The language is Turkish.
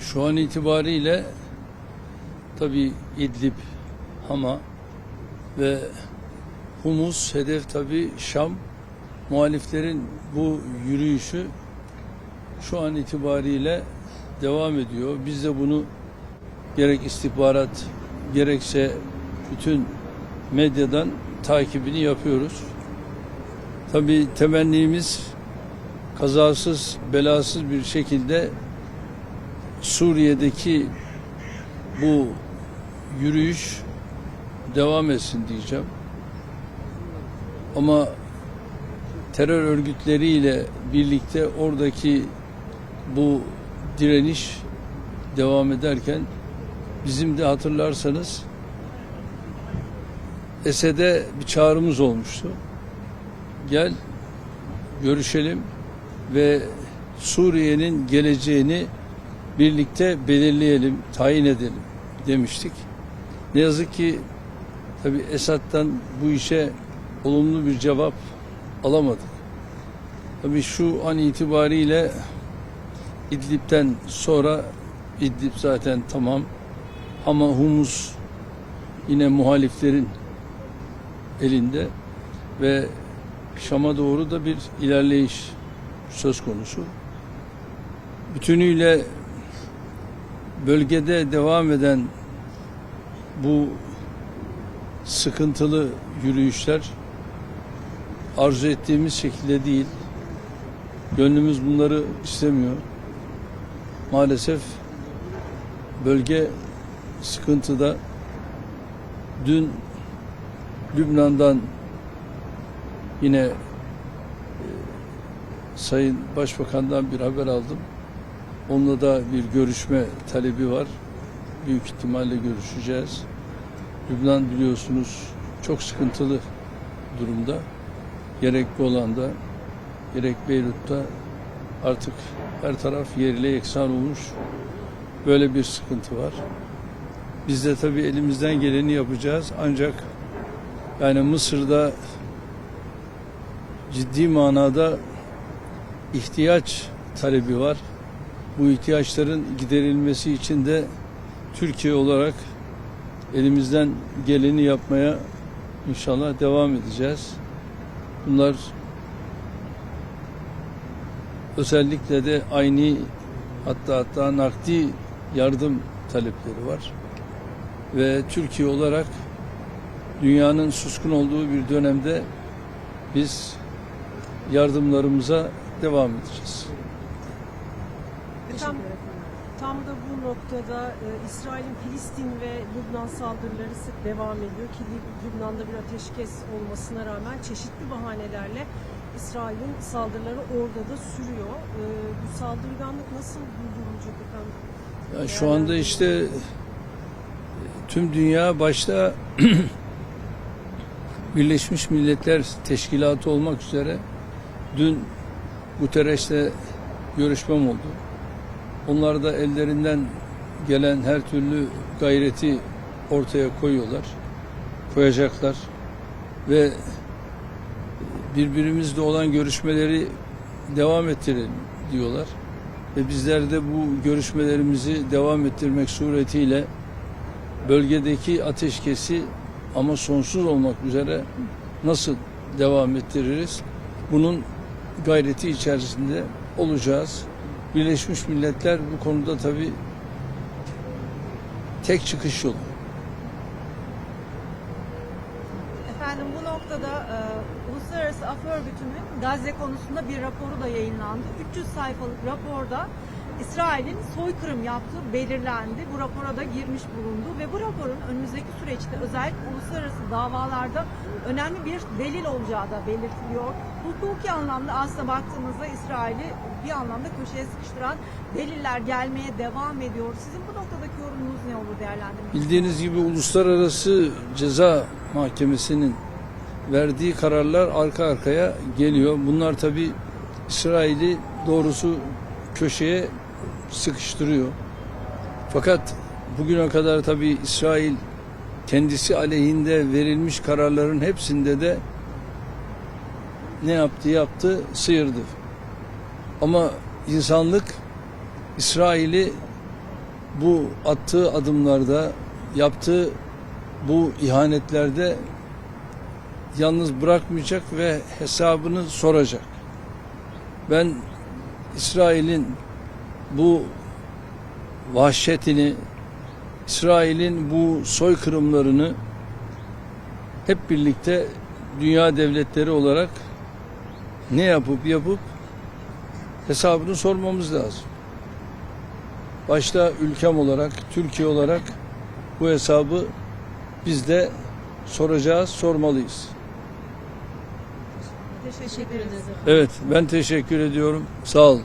şu an itibariyle tabi İdlib, Hama ve Humus hedef tabi Şam muhaliflerin bu yürüyüşü şu an itibariyle devam ediyor. Biz de bunu gerek istihbarat gerekse bütün medyadan takibini yapıyoruz. Tabi temennimiz kazasız belasız bir şekilde Suriye'deki bu yürüyüş devam etsin diyeceğim. Ama terör örgütleriyle birlikte oradaki bu direniş devam ederken bizim de hatırlarsanız Esed'e bir çağrımız olmuştu. Gel görüşelim ve Suriye'nin geleceğini birlikte belirleyelim, tayin edelim demiştik. Ne yazık ki tabi Esad'dan bu işe olumlu bir cevap alamadık. Tabi şu an itibariyle İdlib'den sonra İdlib zaten tamam ama Humus yine muhaliflerin elinde ve Şam'a doğru da bir ilerleyiş söz konusu. Bütünüyle bölgede devam eden bu sıkıntılı yürüyüşler arzu ettiğimiz şekilde değil. Gönlümüz bunları istemiyor. Maalesef bölge sıkıntıda. Dün Lübnan'dan yine e, Sayın Başbakan'dan bir haber aldım. Onunla da bir görüşme talebi var. Büyük ihtimalle görüşeceğiz. Lübnan biliyorsunuz çok sıkıntılı durumda. Gerek Golan'da, gerek Beyrut'ta artık her taraf yerle yeksan olmuş. Böyle bir sıkıntı var. Biz de tabii elimizden geleni yapacağız. Ancak yani Mısır'da ciddi manada ihtiyaç talebi var. Bu ihtiyaçların giderilmesi için de Türkiye olarak elimizden geleni yapmaya inşallah devam edeceğiz. Bunlar özellikle de aynı hatta hatta nakdi yardım talepleri var. Ve Türkiye olarak dünyanın suskun olduğu bir dönemde biz yardımlarımıza devam edeceğiz. Tam, tam da bu noktada e, İsrail'in Filistin ve Lübnan saldırıları sık devam ediyor ki Lübnan'da bir ateşkes olmasına rağmen çeşitli bahanelerle İsrail'in saldırıları orada da sürüyor. E, bu saldırganlık nasıl durdurulacak efendim? Ya şu anda işte tüm dünya başta Birleşmiş Milletler Teşkilatı olmak üzere dün Guterres'le görüşmem oldu. Onlar da ellerinden gelen her türlü gayreti ortaya koyuyorlar. Koyacaklar ve birbirimizle olan görüşmeleri devam ettirelim diyorlar. Ve bizler de bu görüşmelerimizi devam ettirmek suretiyle bölgedeki ateşkesi ama sonsuz olmak üzere nasıl devam ettiririz? Bunun gayreti içerisinde olacağız. Birleşmiş Milletler bu konuda tabii tek çıkış yolu. Efendim bu noktada e, Uluslararası Af Örgütü'nün Gazze konusunda bir raporu da yayınlandı. 300 sayfalık raporda İsrail'in soykırım yaptığı belirlendi. Bu rapora da girmiş bulundu ve bu raporun önümüzdeki süreçte özellikle uluslararası davalarda önemli bir delil olacağı da belirtiliyor. Hukuki anlamda aslında baktığımızda İsrail'i bir anlamda köşeye sıkıştıran deliller gelmeye devam ediyor. Sizin bu noktadaki yorumunuz ne olur değerlendirmek? Bildiğiniz gibi Uluslararası Ceza Mahkemesi'nin verdiği kararlar arka arkaya geliyor. Bunlar tabi İsrail'i doğrusu köşeye sıkıştırıyor. Fakat bugüne kadar tabi İsrail kendisi aleyhinde verilmiş kararların hepsinde de ne yaptı yaptı sıyırdı. Ama insanlık İsrail'i bu attığı adımlarda, yaptığı bu ihanetlerde yalnız bırakmayacak ve hesabını soracak. Ben İsrail'in bu vahşetini, İsrail'in bu soykırımlarını hep birlikte dünya devletleri olarak ne yapıp yapıp hesabını sormamız lazım. Başta ülkem olarak, Türkiye olarak bu hesabı biz de soracağız, sormalıyız. Teşekkür ederiz. Evet, ben teşekkür ediyorum. Sağ olun.